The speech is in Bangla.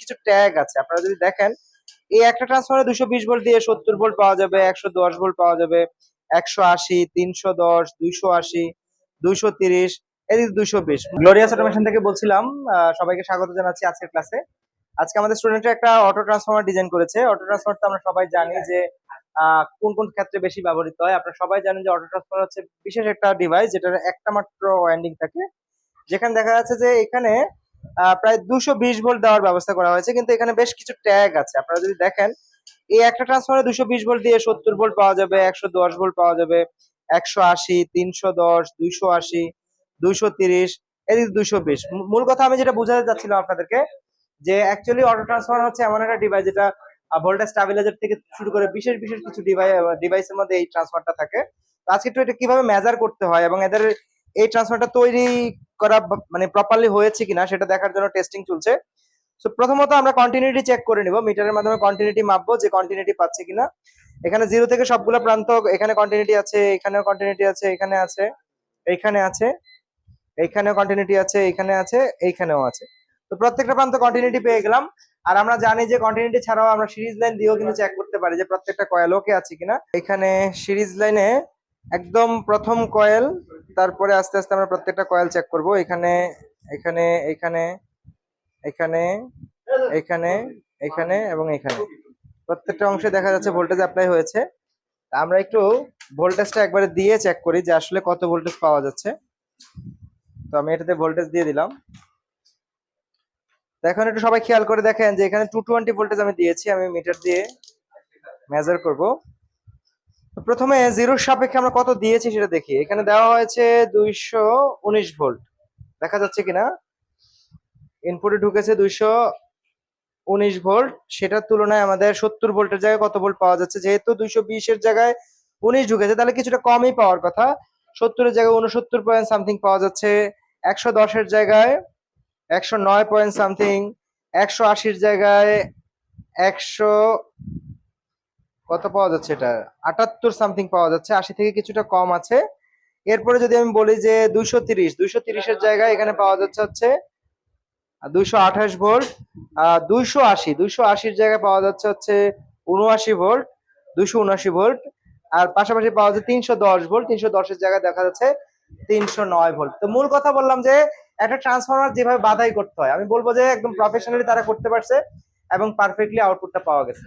কিছু ট্যাগ আছে। আপনারা যদি দেখেন, এই একটা ট্রান্সফর্মারে দুশো বিশ ভোল্ট দিয়ে সত্তর ভোল্ট পাওয়া যাবে, একশো দশ ভোল্ট পাওয়া যাবে, একশো আশি, তিনশো দশ, দুইশো আশি, দুইশো তিরিশ, এদিকে দুইশো বিশ। গ্লোরিয়াস অটোমেশন থেকে বলছিলাম সবাইকে স্বাগত জানাচ্ছি আজকের ক্লাসে আজকে আমাদের স্টুডেন্টরা একটা অটো ট্রান্সফর্মার ডিজাইন করেছে। অটো ট্রান্সফর্মার তো আমরা সবাই জানি যে কোন কোন ক্ষেত্রে বেশি ব্যবহৃত হয়। আপনারা সবাই জানেন যে অটো ট্রান্সফর্মার হচ্ছে বিশেষ একটা ডিভাইস যেটার একটা মাত্র ওয়াইন্ডিং থাকে। যেখানে দেখা যাচ্ছে যে, এখানে প্রায় দুশো বিশ ভোল্ট দেওয়ার ব্যবস্থা করা হয়েছে, কিন্তু এখানে বেশ কিছু ট্যাগ আছে। আপনারা যদি দেখেন, এই একটা ট্রান্সফর্মারে দুশো বিশ ভোল্ট দিয়ে সত্তর ভোল্ট পাওয়া যাবে, একশো দশ ভোল্ট পাওয়া যাবে, একশো আশি, তিনশো দশ, দুইশো আশি, দুইশো তিরিশ, এদিকে দুইশো বিশ। মূল কথা আমি যেটা বোঝাতে চাচ্ছিলাম আপনাদেরকে, যে অ্যাকচুয়ালি অটো ট্রান্সফর্মার হচ্ছে এমন একটা ডিভাইস যেটা ভোল্টেজ স্টাবিলাইজার থেকে শুরু করে বিশেষ বিশেষ কিছু ডিভাইস ডিভাইসের মধ্যে এই ট্রান্সফারটা থাকে। আজকে একটু এটা কীভাবে মেজার করতে হয় এবং এদের এই ট্রান্সফারটা তৈরি করা মানে প্রপারলি হয়েছে কিনা সেটা দেখার জন্য টেস্টিং চলছে। সো প্রথমত আমরা কন্টিনিউটি চেক করে নিব মিটারের মাধ্যমে কন্টিনিউটি মাপবো যে কন্টিনিউটি পাচ্ছে কিনা। এখানে জিরো থেকে সবগুলো প্রান্ত, এখানে কন্টিনিউটি আছে, এখানেও কন্টিনিউটি আছে, এখানে আছে, এইখানে আছে, এইখানেও কন্টিনিউটি আছে, এইখানে আছে, এইখানেও আছে। তো প্রত্যেকটা প্রান্ত কন্টিনিউটি পেয়ে গেলাম। আর আমরা জানি যে কন্টিনিউটি ছাড়াও আমরা সিরিজ লাইন দিয়েও কিন্তু চেক করতে পারি যে প্রত্যেকটা কয়েল ওকে আছে কিনা। এখানে সিরিজ লাইনে একদম প্রথম কয়েল, তারপরে আস্তে আস্তে আমরা প্রত্যেকটা কয়েল চেক করব। এখানে এখানে এখানে এখানে এখানে এখানে এবং এখানে। প্রত্যেকটা অংশে দেখা যাচ্ছে ভোল্টেজ অ্যাপ্লাই হয়েছে। আমরা একটু ভোল্টেজটা একবারে দিয়ে চেক করি যে আসলে কত ভোল্টেজ পাওয়া যাচ্ছে। তো আমি এটাতে ভোল্টেজ দিয়ে দিলাম। তো এখন একটু সবাই খেয়াল করে দেখেন যে এখানে টু টোয়েন্টি ভোল্টেজ আমি দিয়েছি, আমি মিটার দিয়ে মেজার করব। প্রথমে জিরোর সাপেক্ষে আমরা কত দিয়েছি সেটা দেখি। এখানে দেওয়া হয়েছে দুইশো উনিশ ভোল্ট। দেখা যাচ্ছে কিনা? ইনপুটে ঢুকেছে দুইশো উনিশ ভোল্ট। সেটার তুলনায় আমাদের সত্তর ভোল্টের জায়গায় কত ভোল্ট পাওয়া যাচ্ছে? যেহেতু দুইশো বিশের জায়গায় উনিশ ঢুকেছে, তাহলে কিছুটা কমই পাওয়ার কথা। সত্তরের জায়গায় উনসত্তর পয়েন্ট সামথিং পাওয়া যাচ্ছে। একশো দশের জায়গায় একশো নয় পয়েন্ট সামথিং একশো আশির জায়গায় একশো কত পাওয়া যাচ্ছে এটা? আটাত্তর সামথিং পাওয়া যাচ্ছে, আশি থেকে কিছুটা কম আছে। এরপরে যদি আমি বলি যে দুইশো তিরিশ, দুইশো তিরিশের জায়গায় এখানে পাওয়া যাচ্ছে হচ্ছে দুইশো আঠাশ ভোল্ট দুইশো আশি, দুইশো আশির জায়গায় পাওয়া যাচ্ছে হচ্ছে উনআশি ভোল্ট দুইশো উনআশি ভোল্ট আর পাশাপাশি পাওয়া যাচ্ছে তিনশো দশ ভোল্ট তিনশো দশের জায়গায় দেখা যাচ্ছে তিনশো নয় ভোল্ট তো মূল কথা বললাম যে একটা ট্রান্সফরমার যেভাবে বাধাই করতে হয়, আমি বলব যে একদম প্রফেশনালি তারা করতে পারছে এবং পারফেক্টলি আউটপুটটা পাওয়া গেছে।